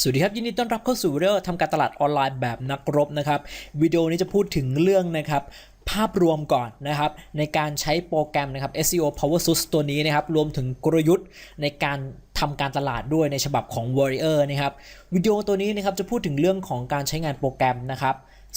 สวัสดีครับยินดีต้อนรับเข้าสู่เรื่อทำการตลาดออนไลน์แบบนักรบนะครับวิดีโอนี้จะพูดถึงเรื่องนะครับภาพรวมก่อนนะครับในการใช้โปรแกรมนะครับ SEO Power Source ตัวนี้นะครับรวมถึงกลยุทธ์ในการทำการตลาดด้วยในฉบับของ Warrior นะครับวิดีโอตัวนี้นะครับจะพูดถึงเรื่องของการใช้งานโปรแกรมนะครับ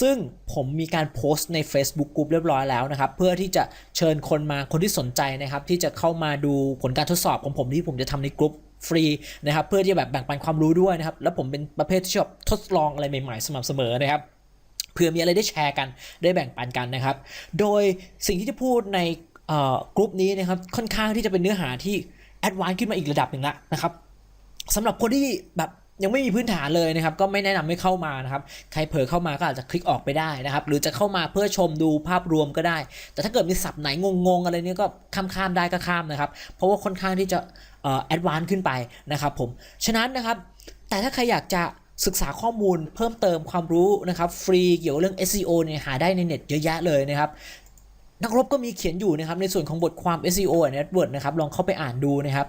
ซึ่งผมมีการโพสต์ใน Facebook Group เรียบร้อยแล้วนะครับ เพื่อที่จะเชิญคนมาคนที่สนใจนะครับ ที่จะเข้ามาดูผลการทดสอบของผมที่ผมจะทำในกลุ่ม ฟรีนะครับเพื่อที่จะแบบแบ่งปันความรู้ด้วยนะครับแล้วผมเป็นประเภทที่ชอบทดลองอะไรใหม่ๆสม่ำเสมอนะครับเพื่อมีอะไรได้แชร์กันได้แบ่งปันกันนะครับ โดยสิ่งที่จะพูดในกลุ่มนี้นะครับค่อนข้างที่จะเป็นเนื้อหาที่แอดวานซ์ขึ้นมาอีกระดับหนึ่งละนะครับสำหรับคนที่แบบยังไม่มีพื้นฐานเลยนะครับ ก็ไม่แนะนำให้เข้ามานะครับ ใครเผลอเข้ามาก็อาจจะคลิกออกไปได้นะครับ หรือจะเข้ามาเพื่อชมดูภาพรวมก็ได้ แต่ถ้าเกิดมีศัพท์ไหนงงๆอะไรเนี้ยก็ข้ามๆได้ก็ข้ามนะครับ เพราะว่าค่อนข้างที่จะ แอดวานซ์ขึ้นไปนะครับผม ฉะนั้นนะครับ แต่ถ้าใครอยากจะศึกษาข้อมูลเพิ่มเติมความรู้นะครับ ฟรีเกี่ยวกับเรื่อง SEO เนี่ยหาได้ในเน็ตเยอะแยะเลยนะครับนักรบก็มีเขียนอยู่นะครับในส่วนของบทความ SEO and AdWords นะครับลองเข้าไปอ่านดูนะครับ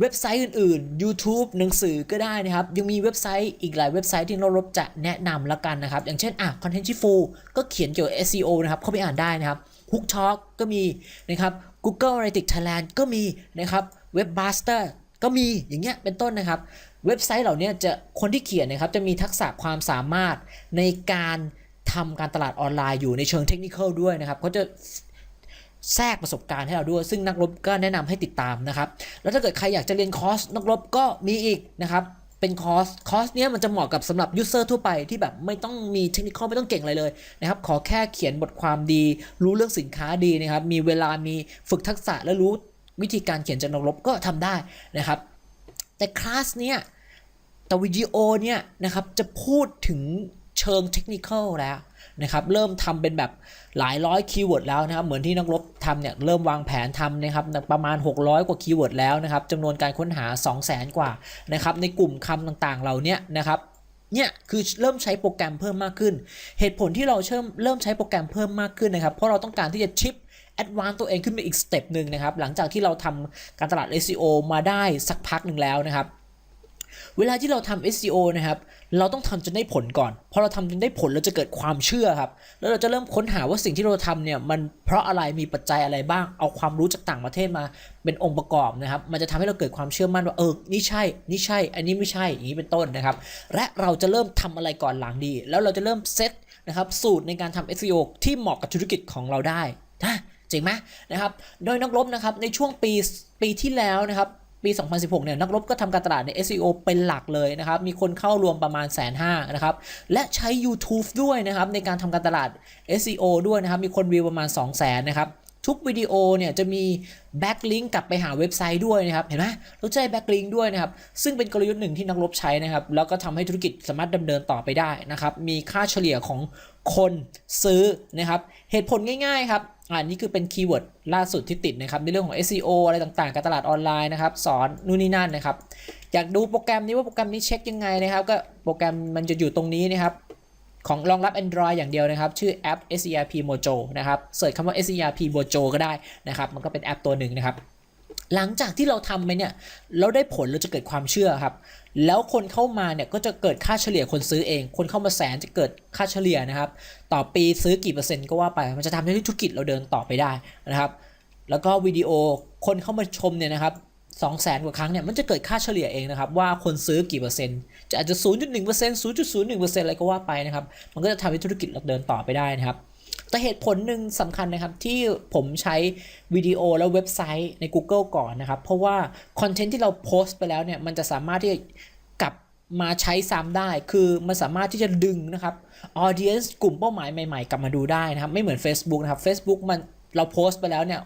เว็บไซต์อื่นๆ YouTube หนังสือก็ได้นะครับ ยังมีเว็บไซต์อีกหลายเว็บไซต์ที่นักรบจะแนะนำละกันนะครับ อย่างเช่นอะ Content c h i f u ก็เขียนเกี่ยวกับ SEO นะครับเข้าไปอ่านได้นะครับ Hook Talk ก็มีนะครับ Google Analytics Thailand ก็มีนะครับ Webmaster ก็มีอย่างเงี้ยเป็นต้นนะครับ เว็บไซต์เหล่านี้จะคนที่เขียนนะครับจะมีทักษะความสามารถในการทำการตลาดออนไลน์อยู่ในเชิงเทคนิคด้วยนะครับเขาจะแทรกประสบการณ์ให้เราด้วย ซึ่งนักรบก็แนะนำให้ติดตามนะครับ แล้วถ้าเกิดใครอยากจะเรียนคอร์สนักรบก็มีอีกนะครับ เป็นคอร์ส คอร์สเนี้ยมันจะเหมาะกับสำหรับยูเซอร์ทั่วไปที่แบบไม่ต้องมีเทคนิคไม่ต้องเก่งอะไรเลยนะครับ ขอแค่เขียนบทความดี รู้เรื่องสินค้าดีนะครับ มีเวลามีฝึกทักษะและรู้ วิธีการเขียนจากนักรบก็ทำได้นะครับ แต่คลาสเนี้ยแต่วิดีโอเนี่ยนะครับจะพูดถึงเชิงเทคนิคแล้วนะครับเริ่มทำเป็นแบบหลายร้อยคีย์เวิร์ดแล้วนะครับเหมือนที่นักรบทำเนี่ยเริ่มวางแผนทำนะครับประมาณ 600 กว่าคีย์เวิร์ดแล้วนะครับจำนวนการค้นหา 2 0 0 0 0 0 กว่านะครับในกลุ่มคำต่างๆเหล่าเนี้นะครับเนี่ยคือเริ่มใช้โปรแกรมเพิ่มมากขึ้น เหตุผลที่เราเริ่มเริ่มใช้โปรแกรมเพิ่มมากขึ้นนะครับ เพราะเราต้องการที่จะชิป แอดวานตัวเองขึ้นไปอีกสเต็ปหนึ่งนะครับ หลังจากที่เราทำการตลาด SEO มาได้สักพักหนึ่งแล้วนะครับ เวลาที่เราทำ SEO นะครับ เราต้องทำจนได้ผลก่อน พอเราทำจนได้ผลเราจะเกิดความเชื่อครับ แล้วเราจะเริ่มค้นหาว่าสิ่งที่เราทำเนี่ยมันเพราะอะไร มีปัจจัยอะไรบ้าง เอาความรู้จากต่างประเทศมาเป็นองค์ประกอบนะครับ มันจะทำให้เราเกิดความเชื่อมั่นว่าเออ นี่ใช่ นี่ใช่ อันนี้ไม่ใช่ อย่างนี้เป็นต้นนะครับ และเราจะเริ่มทำอะไรก่อนหลังดี แล้วเราจะเริ่มเซตนะครับสูตรในการทำ SEO ที่เหมาะกับธุรกิจของเราได้นะ เจ๋งไหมนะครับโดยนักรบนะครับในช่วงปีปีที่แล้วนะครับปี 2016 เนี่ย นักรบก็ทำการตลาดใน SEO เป็นหลักเลยนะครับ มีคนเข้ารวมประมาณแสนห้านะครับ และใช้ YouTube ด้วยนะครับ ในการทำการตลาด SEO ด้วยนะครับ มีคนวิวประมาณ 2 0 0 0 0 0นะครับ ทุกวิดีโอเนี่ยจะมีแบ็กลิงก์กลับไปหาเว็บไซต์ด้วยนะครับ เห็นไหมเราใช้แบ็กลิงก์ด้วยนะครับ ซึ่งเป็นกลยุทธ์หนึ่งที่นักรบใช้นะครับ แล้วก็ทำให้ธุรกิจสามารถดำเนินต่อไปได้นะครับ มีค่าเฉลี่ยของคนซื้อนะครับ เหตุผลง่ายๆครับ อันนี้คือเป็นคีย์เวิร์ดล่าสุดที่ติดนะครับในเรื่องของ SEO อะไรต่างๆ การตลาดออนไลน์นะครับ สอนนู่นนี่นั่นนะครับ อยากดูโปรแกรมนี้ว่าโปรแกรมนี้เช็คยังไงนะครับ ก็โปรแกรมมันจะอยู่ตรงนี้นะครับ ของรองรับ Android อย่างเดียวนะครับ ชื่อแอป SERP Mojo นะครับ เสิร์ชคำว่า SERP Mojo ก็ได้นะครับ มันก็เป็นแอปตัวหนึ่งนะครับ หลังจากที่เราทำไปเนี่ยเราได้ผลเราจะเกิดความเชื่อครับ แล้วคนเข้ามาเนี่ยก็จะเกิดค่าเฉลี่ยคนซื้อเอง คนเข้ามาแสนจะเกิดค่าเฉลี่ยนะครับ ต่อปีซื้อกี่เปอร์เซ็นต์ก็ว่าไปมันจะทำให้ธุรกิจเราเดินต่อไปได้นะครับ แล้วก็วิดีโอคนเข้ามาชมเนี่ยนะครับสองแสนกว่าครั้งเนี่ยมันจะเกิดค่าเฉลี่ยเองนะครับ ว่าคนซื้อกี่เปอร์เซ็นต์จะอาจจะ 0.1% 0.01%อะไรก็ว่าไปนะครับ มันก็จะทำให้ธุรกิจเราเดินต่อไปได้นะครับ แต่เหตุผลหนึ่งสำคัญนะครับ ที่ผมใช้วิดีโอและเว็บไซต์ใน Google ก่อนนะครับ เพราะว่าคอนเทนต์ที่เราโพสต์ไปแล้วเนี่ย มันจะสามารถที่จะกลับมาใช้ซ้ำได้ คือมันสามารถที่จะดึงนะครับ audience กลุ่มเป้าหมายใหม่ๆ กลับมาดูได้นะครับ ไม่เหมือน Facebook นะครับ Facebook มันเราโพสต์ไปแล้วเนี่ย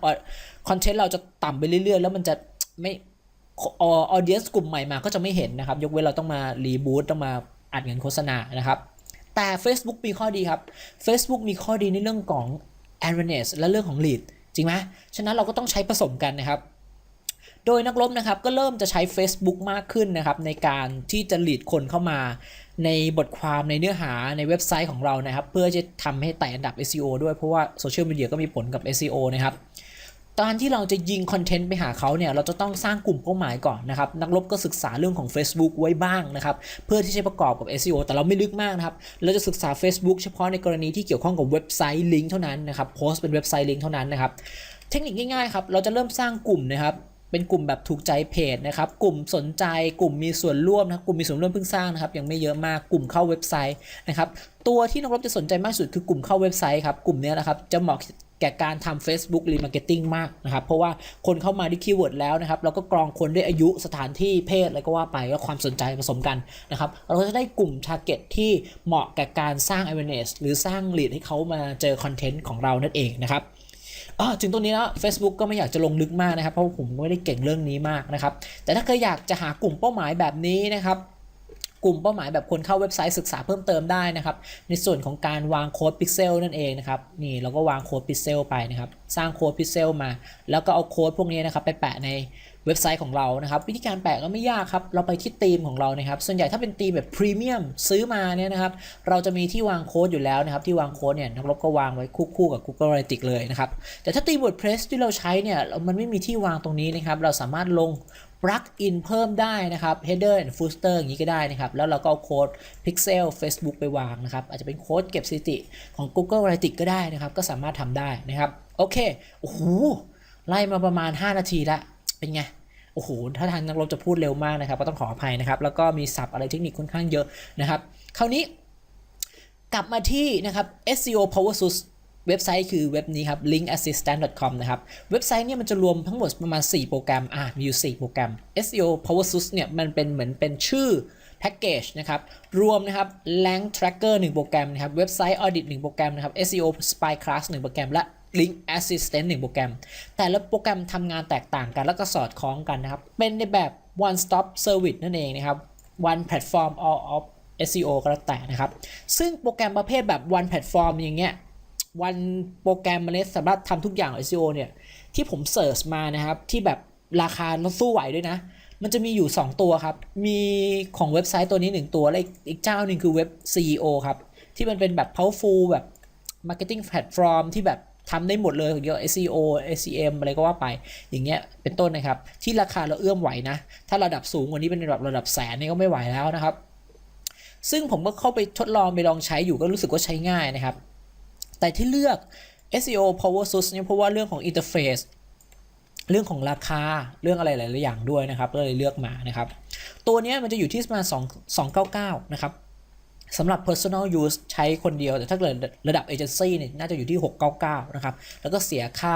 คอนเทนต์เราจะต่ำไปเรื่อยๆ แล้วมันจะไม่ออเดียนกลุ่มใหม่มาก็จะไม่เห็นนะครับ ยกเว้นเราต้องมารีบูตต้องมาอัดเงินโฆษณานะครับ แต่ Facebook มีข้อดีครับ Facebook มีข้อดีในเรื่องของ awareness และเรื่องของ lead จริงไหมฉะนั้นเราก็ต้องใช้ผสมกันนะครับ โดยนักรบนะครับก็เริ่มจะใช้ Facebook มากขึ้นนะครับ ในการที่จะ lead คนเข้ามา ในบทความในเนื้อหาในเว็บไซต์ของเรานะครับ เพื่อจะทำให้ไต่อันดับ SEO ด้วยเพราะว่าโซเชียลมีเดียก็มีผลกับ SEO นะครับ การที่เราจะยิงคอนเทนต์ไปหาเขาเนี่ยเราจะต้องสร้างกลุ่มเป้าหมายก่อนนะครับนักรบก็ศึกษาเรื่องของ Facebook ไว้บ้างนะครับเพื่อที่จะประกอบกับ SEO แต่เราไม่ลึกมากนะครับเราจะศึกษา Facebook เฉพาะในกรณีที่เกี่ยวข้องกับเว็บไซต์ลิงก์เท่านั้นนะครับโพสต์เป็นเว็บไซต์ลิงก์เท่านั้นนะครับเทคนิคง่ายๆครับเราจะเริ่มสร้างกลุ่มนะครับเป็นกลุ่มแบบถูกใจเพจนะครับ กลุ่มสนใจ กลุ่มมีส่วนร่วมนะกลุ่มมีส่วนร่วมเพิ่งสร้างนะครับ ยังไม่เยอะมาก กลุ่มเข้าเว็บไซต์นะครับ ตัวที่นักรบจะสนใจมากสุดคือกลุ่มเข้าเว็บไซต์ครับ กลุ่มนี้นะครับ จะเหมาะ ก่การทำ Facebook Remarketing มากนะครับ เพราะว่าคนเข้ามาที่คีย์เวิร์ดแล้วนะครับ เราก็กรองคนด้วยอายุสถานที่เพศอะไรก็ว่าไปก็ความสนใจผสมกันนะครับ เราก็จะได้กลุ่ม Target ที่เหมาะกับการสร้าง awareness หรือสร้าง lead ให้เขามาเจอคอนเทนต์ของเรานั่นเองนะครับถึงตรงนี้แล้ว Facebook ก็ไม่อยากจะลงลึกมากนะครับ เพราะผมไม่ได้เก่งเรื่องนี้มากนะครับ แต่ถ้าเคยอยากจะหากลุ่มเป้าหมายแบบนี้นะครับ กลุ่มเป้าหมายแบบคนเข้าเว็บไซต์ศึกษาเพิ่มเติมได้นะครับ ในส่วนของการวางโค้ดพิกเซลนั่นเองนะครับนี่เราก็วางโค้ดพิกเซลไปนะครับ สร้างโค้ดพิกเซลมา แล้วก็เอาโค้ดพวกนี้นะครับไปแปะในเว็บไซต์ของเรานะครับ วิธีการแปะก็ไม่ยากครับ เราไปที่ธีมของเรานะครับ ส่วนใหญ่ถ้าเป็นธีมแบบพรีเมียมซื้อมาเนี่ยนะครับ เราจะมีที่วางโค้ดอยู่แล้วนะครับ ที่วางโค้ดเนี่ยนักรบก็วางไว้คู่ๆกับ Google Analytics เลยนะครับ แต่ถ้าธีม WordPress ที่เราใช้เนี่ยมันไม่มีที่วางตรงนี้นะครับ เราสามารถลง plug in เพิ่มได้นะครับ header and footer อย่างนี้ก็ได้นะครับ แล้วเราก็เอาโค้ด pixel Facebook ไปวางนะครับ อาจจะเป็นโค้ดเก็บสถิติของ Google Analytics ก็ได้นะครับ ก็สามารถทำได้นะครับ โอเค โอ้โห ไล่มาประมาณ 5 นาทีละ เป็นไงโอ้โห ถ้าทางนักรบจะพูดเร็วมากนะครับ ก็ต้องขออภัยนะครับ แล้วก็มีศัพท์อะไรเทคนิคค่อนข้างเยอะนะครับ คราวนี้กลับมาที่นะครับ SEO Power Source เว็บไซต์คือเว็บนี้ครับ linkassistant.com นะครับ เว็บไซต์เนี่ยมันจะรวมทั้งหมดประมาณ 4 โปรแกรม อ่ามีอยู่ 4 โปรแกรม SEO Power Source เนี่ย มันเป็นเหมือนเป็นชื่อแพ็กเกจนะครับ รวมนะครับ Rank Tracker 1 โปรแกรมนะครับ เว็บไซต์ Audit 1 โปรแกรมนะครับ SEO Spy Class 1 โปรแกรม และ Link Assistant 1 โปรแกรม แต่ละโปรแกรมทำงานแตกต่างกัน แล้วก็สอดคล้องกันนะครับ เป็นในแบบ one stop service นั่นเองนะครับ one platform all of SEO ก็แล้วแต่นะครับ ซึ่งโปรแกรมประเภทแบบ one platform อย่างเงี้ย วันโปรแกรมมันสามารถทำทุกอย่าง SEO เนี่ย ที่ผมเสิร์ชมานะครับ ที่แบบราคาเราสู้ไหวด้วยนะ มันจะมีอยู่ 2 ตัวครับ มีของเว็บไซต์ตัวนี้ 1 ตัว และอีกอีกเจ้าหนึ่งคือเว็บ CEO ครับ ที่มันเป็นแบบ powerful แบบ marketing platform ที่แบบทำได้หมดเลยเกี่ยวกับ SEO SEM อะไรก็ว่าไป อย่างเงี้ย เป็นต้นนะครับ ที่ราคาเราเอื้อมไหวนะ ถ้าระดับสูงกว่านี้เป็นระดับระดับแสนนี่ก็ไม่ไหวแล้วนะครับ ซึ่งผมก็เข้าไปทดลองไปลองใช้อยู่ก็รู้สึกว่าใช้ง่ายนะครับ แต่ที่เลือก SEO Power Source เนี่ยเพราะว่าเรื่องของ interface เรื่องของราคาเรื่องอะไรหลาย ๆ อย่างด้วยนะครับ ก็เลยเลือกมานะครับ ตัวนี้มันจะอยู่ที่ประมาณ2 299 นะครับสำหรับ personal use ใช้คนเดียว แต่ถ้าเกิดระดับ agency เนี่ยน่าจะอยู่ที่ 699 นะครับ แล้วก็เสียค่า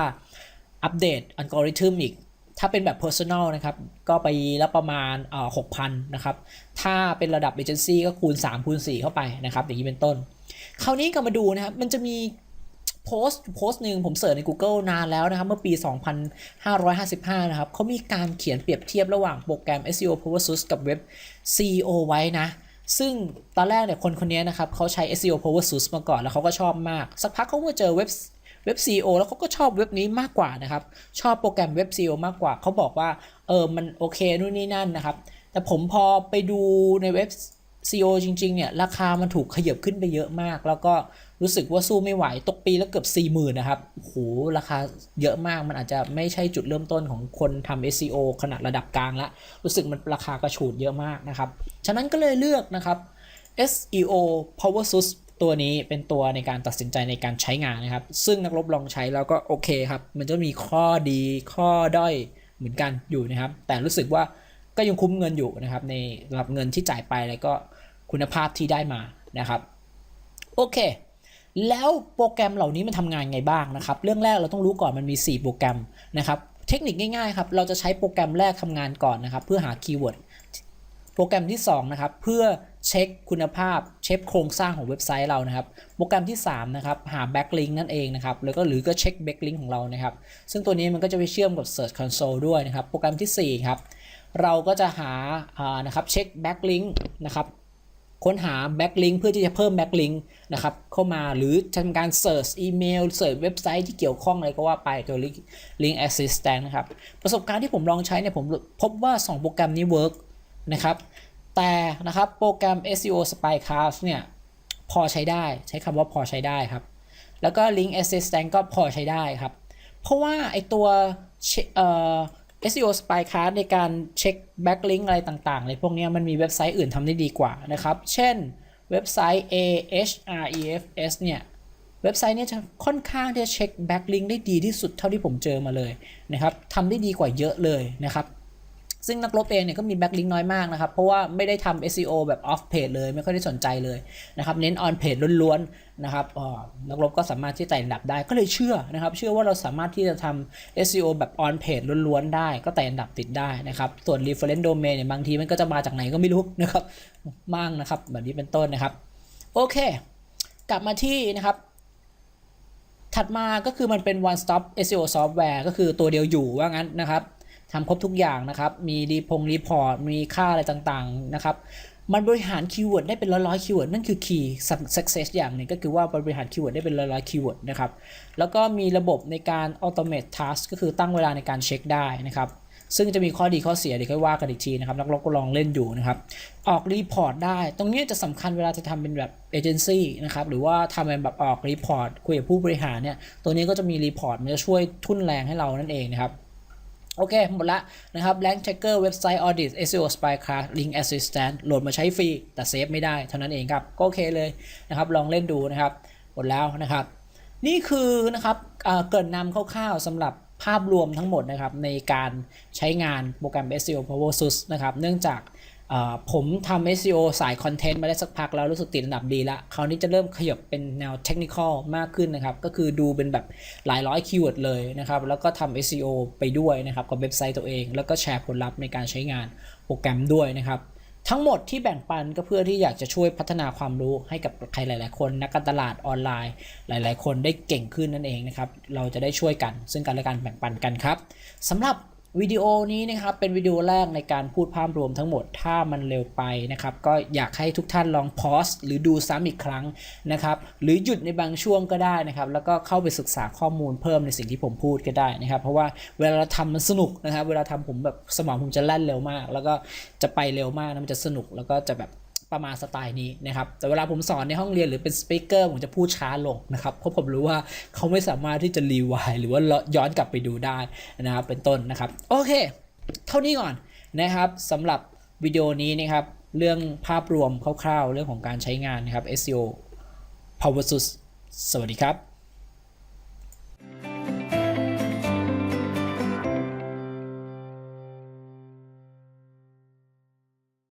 อัปเดตอัลกอริทึมอีก ถ้าเป็นแบบ personal นะครับ ก็ไปล้วประมาณ6,000 นะครับ ถ้าเป็นระดับ agency ก็คูณ 3 คูณ 4 เข้าไปนะครับ อย่างนี้เป็นต้น คราวนี้ก็มาดูนะครับ มันจะมีโพสต์โพสต์หนึ่งผมเสิร์ชใน Google นานแล้วนะครับ เมื่อปี 2555 นะครับเขามีการเขียนเปรียบเทียบระหว่างโปรแกรม SEO Power Source กับเว็บ CEO ไว้นะ ซึ่งตอนแรกเนี่ยคนคนนี้นะครับเขาใช้ SEO Power Source มาก่อนแล้วเขาก็ชอบมาก สักพักเขาก็เจอเว็บเว็บ CEO แล้วเขาก็ชอบเว็บนี้มากกว่านะครับ ชอบโปรแกรมเว็บ CEO มากกว่า เขาบอกว่า เออ มันโอเคนู่นนี่นั่นนะครับ แต่ผมพอไปดูในเว็บ CEO จริงๆ เนี่ย ราคามันถูกขยับขึ้นไปเยอะมาก แล้วก็รู้สึกว่าสู้ไม่ไหว ตกปีแล้วเกือบ 4 0,000 นะครับโหราคาเยอะมาก มันอาจจะไม่ใช่จุดเริ่มต้นของคนทำ SEO ขนาดระดับกลางละ รู้สึกมันราคากระฉูดเยอะมากนะครับ ฉะนั้นก็เลยเลือกนะครับ SEO Power Source ตัวนี้เป็นตัวในการตัดสินใจในการใช้งานนะครับ ซึ่งนักรบลองใช้แล้วก็โอเคครับ มันจะมีข้อดีข้อด้อยเหมือนกันอยู่นะครับ แต่รู้สึกว่าก็ยังคุ้มเงินอยู่นะครับในหรับเงินที่จ่ายไปแล้วก็ คุณภาพที่ได้มานะครับโอเค แล้วโปรแกรมเหล่านี้มันทำงานไงบ้างนะครับ เรื่องแรกเราต้องรู้ก่อนมันมี 4 โปรแกรมนะครับเทคนิคง่ายๆครับเราจะใช้โปรแกรมแรกทำงานก่อนนะครับ เพื่อหาคีย์เวิร์ดโปรแกรมที่2นะครับเพื่อเช็คคุณภาพเช็คโครงสร้างของเว็บไซต์เรานะครับ โปรแกรมที่3นะครับหา backlink นั่นเองนะครับแล้วก็หรือก็เช็ค backlink ของเรานะครับ ซึ่งตัวนี้มันก็จะไปเชื่อมกับ search console ด้วยนะครับ โปรแกรมทีสี่4ครับเราก็จะหาอ่านะครับเช็ค backlink นะครับ ค้นหา backlink เพื่อที่จะเพิ่ม backlink นะครับเข้ามาหรือทำการ search อีเมล search เว็บไซต์ที่เกี่ยวข้องอะไรก็ว่าไปตัว link link assistant นะครับ ประสบการณ์ที่ผมลองใช้เนี่ยผมพบว่า 2 โปรแกรมนี้ work นะครับ แต่นะครับโปรแกรม SEO Spycast เนี่ยพอใช้ได้ใช้คำว่าพอใช้ได้ครับ แล้วก็ Link Assistant ก็พอใช้ได้ครับ เพราะว่าไอตัวเอ่อ SEO Spycast ในการเช็ค backlink อะไรต่างๆเลยพวกนี้มันมีเว็บไซต์อื่นทำได้ดีกว่านะครับ เช่นเว็บไซต์ Ahrefs เนี่ยเว็บไซต์นี้จะค่อนข้างที่จะเช็ค backlink ได้ดีที่สุดเท่าที่ผมเจอมาเลยนะครับทำได้ดีกว่าเยอะเลยนะครับ ซึ่งนักลบเองเนี่ยก็มี backlink น้อยมากนะครับ เพราะว่าไม่ได้ทำ SEO แบบ off page เลย ไม่ค่อยได้สนใจเลยนะครับ เน้น on page ล้วนๆนะครับนักลบก็สามารถที่จะไต่ระดับได้ ก็เลยเชื่อนะครับ เชื่อว่าเราสามารถที่จะทำ SEO แบบ on page ล้วนๆได้ ก็ไต่อันดับติดได้นะครับ ส่วน reference domain เนี่ยบางทีมันก็จะมาจากไหนก็ไม่รู้นะครับมั่งนะครับ แบบนี้เป็นต้นนะครับ โอเค กลับมาที่นะครับถัดมาก็คือมันเป็น one stop SEO software ก็คือตัวเดียวอยู่ว่างั้นนะครับ ทำครบทุกอย่างนะครับ มีรีพงรีพอร์ต มีค่าอะไรต่างๆนะครับ มันบริหารคีย์เวิร์ดได้เป็นร้อยๆคีย์เวิร์ดนั่นคือ key success อย่างหนึ่งก็คือว่าบริหารคีย์เวิร์ดได้เป็นร้อยๆคีย์เวิร์ดนะครับ แล้วก็มีระบบในการ automate task ก็คือตั้งเวลาในการเช็คได้นะครับซึ่งจะมีข้อดีข้อเสียเดี๋ยวค่อยว่ากันอีกทีนะครับนักลบก็ลองเล่นอยู่นะครับ ออกรีพอร์ตได้ ตรงนี้จะสำคัญเวลาจะทำเป็นแบบเอเจนซี่นะครับ หรือว่าทำเป็นแบบออกรีพอร์ตคุยกับผู้บริหารเนี่ย ตัวนี้ก็จะมีรีพอร์ตมันจะช่วยทุ่นแรงให้เรานั่นเองนะครับ โอเค หมดละนะครับ Rank Checker เว็บไซต์ Audit SEO Spycraft Link Assistant โหลดมาใช้ฟรี แต่เซฟไม่ได้เท่านั้นเองครับ ก็โอเคเลยนะครับ ลองเล่นดูนะครับ หมดแล้วนะครับ นี่คือนะครับเเกรินนำคร่าวๆสำหรับภาพรวมทั้งหมดนะครับ ในการใช้งานโปรแกรม SEO Power s u s นะครับ เนื่องจาก ผมทำ SEO สายคอนเทนต์มาได้สักพักแล้วรู้สึกติดอันดับดีละคราวนี้จะเริ่มขยับเป็นแนวเทคนิคอลมากขึ้นนะครับ ก็คือดูเป็นแบบหลายร้อยคีย์เวิร์ดเลยนะครับ แล้วก็ทำ SEO ไปด้วยนะครับ กับเว็บไซต์ตัวเอง แล้วก็แชร์ผลลัพธ์ในการใช้งานโปรแกรมด้วยนะครับทั้งหมดที่แบ่งปันก็เพื่อที่อยากจะช่วยพัฒนาความรู้ให้กับใครหลาย ๆ คน นักการตลาดออนไลน์ หลาย ๆ คนได้เก่งขึ้นนั่นเองนะครับ เราจะได้ช่วยกัน ซึ่งกันและกันแบ่งปันกันครับสำหรับ วิดีโอนี้นะครับเป็นวิดีโอแรกในการพูดภาพรวมทั้งหมดถ้ามันเร็วไปนะครับก็อยากให้ทุกท่านลองพอสหรือดูซ้ำอีกครั้งนะครับหรือหยุดในบางช่วงก็ได้นะครับแล้วก็เข้าไปศึกษาข้อมูลเพิ่มในสิ่งที่ผมพูดก็ได้นะครับ เพราะว่าเวลาเราทำมันสนุกนะครับเวลาทำผมแบบสมองผมจะแล่นเร็วมาก แล้วก็จะไปเร็วมากนะมันจะสนุกแล้วก็จะแบบ ประมาณสไตล์นี้นะครับ แต่เวลาผมสอนในห้องเรียนหรือเป็นสปีกเกอร์ผมจะพูดช้าลงนะครับ เพราะผมรู้ว่าเขาไม่สามารถที่จะรีไวล์หรือว่าย้อนกลับไปดูได้นะครับ เป็นต้นนะครับ โอเค เท่านี้ก่อนนะครับสำหรับวิดีโอนี้นะครับ เรื่องภาพรวมคร่าวๆ เรื่องของการใช้งานนะครับ SEO Power s u s สวัสดีครับ